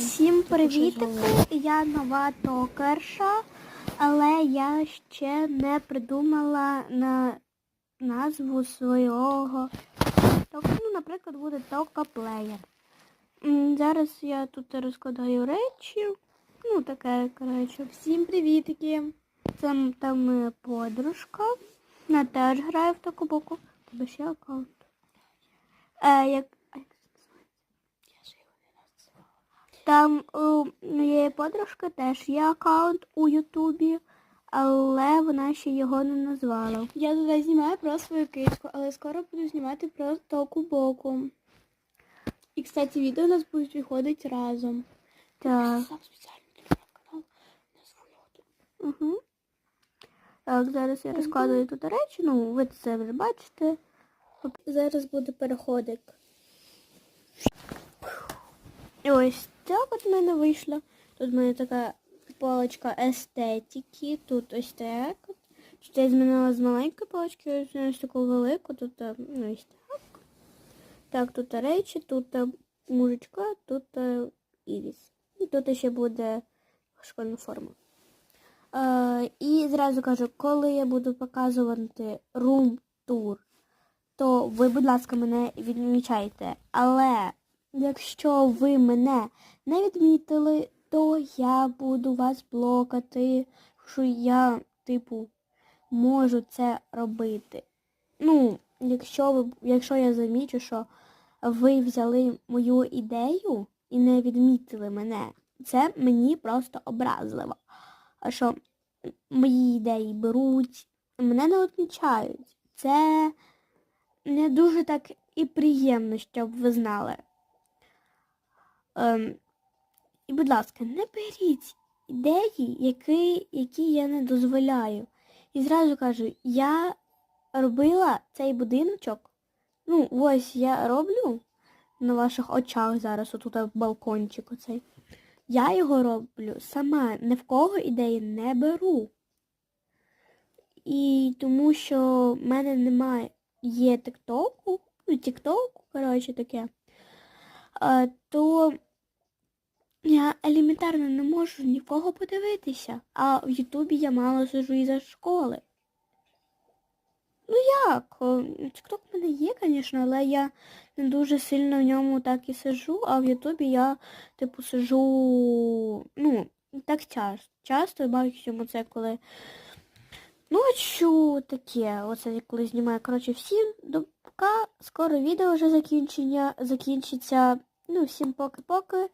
Всім привітики! Я нова токерша, але я ще не придумала на назву свого. Ну, наприклад, буде токаплеєр. Зараз я тут розкладаю речі. Ну, таке, коротше. Всім привітики! Це там е, подружка. Вона теж грає в таку боку. Тебе ще аккаунт. Е, як... а як це називається? Там у моєї подружки теж є аккаунт у Ютубі, але вона ще його не назвала. Я туди знімаю про свою кичку, але скоро буду знімати про току боку. І, кстати, відео у нас будуть виходити разом. Так. Сам спеціально телеграм-канал. Угу. Так, зараз я розкладую тут речі, ну ви це вже бачите. Зараз буде переходик. Ось так от в мене вийшло. Тут в мене така полочка естетики, тут ось так. Тут я змінила з маленької полочки, ось таку велику, тут е, ну, ось так. Так, тут речі, тут е, мужичка, тут е, іріс. І тут ще буде школьна форма. Е, і зразу кажу, коли я буду показувати рум-тур, то ви, будь ласка, мене відмічайте. Але якщо ви мене не відмітили, то я буду вас блокати, що я, типу, можу це робити. Ну, якщо ви, якщо я замічу, що ви взяли мою ідею і не відмітили мене, це мені просто образливо. А що мої ідеї беруть, мене не відмічають. Це не дуже так і приємно, щоб ви знали. Ем, і, будь ласка, не беріть ідеї, які, які я не дозволяю. І зразу кажу, я робила цей будиночок. Ну, ось я роблю на ваших очах зараз, отут балкончик оцей. Я його роблю сама, ні в кого ідеї не беру. І тому що в мене немає є тіктоку, ну, тіктоку, коротше таке, а, то я елементарно не можу нікого подивитися. А в Ютубі я мало сижу із-за школи. Ну як? Тікток в мене є, звісно, але я не дуже сильно в ньому так і сижу, а в Ютубі я, типу, сижу, ну, так часто. Часто бачимо це, коли ночу таке, оце коли знімаю. Коротше, всім до пока. Скоро відео вже закінчення закінчиться. Ну, всім поки-поки.